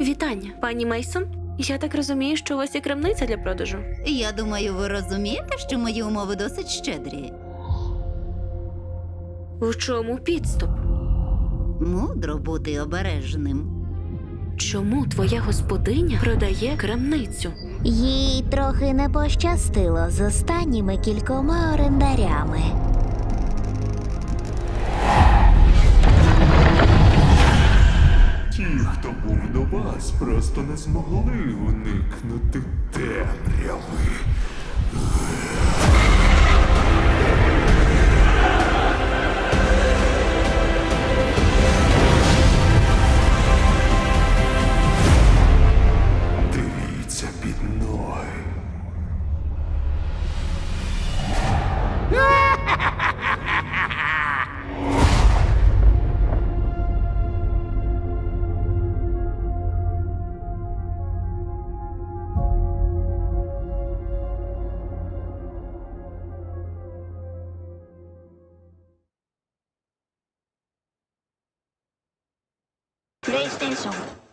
Вітання, пані Мейсон. Я так розумію, що у вас є крамниця для продажу. Я думаю, ви розумієте, що мої умови досить щедрі. У чому підступ? Мудро бути обережним. Чому твоя господиня продає крамницю? Їй трохи не пощастило з останніми кількома орендарями. Був до вас, просто не змогли уникнути темряви. ステーション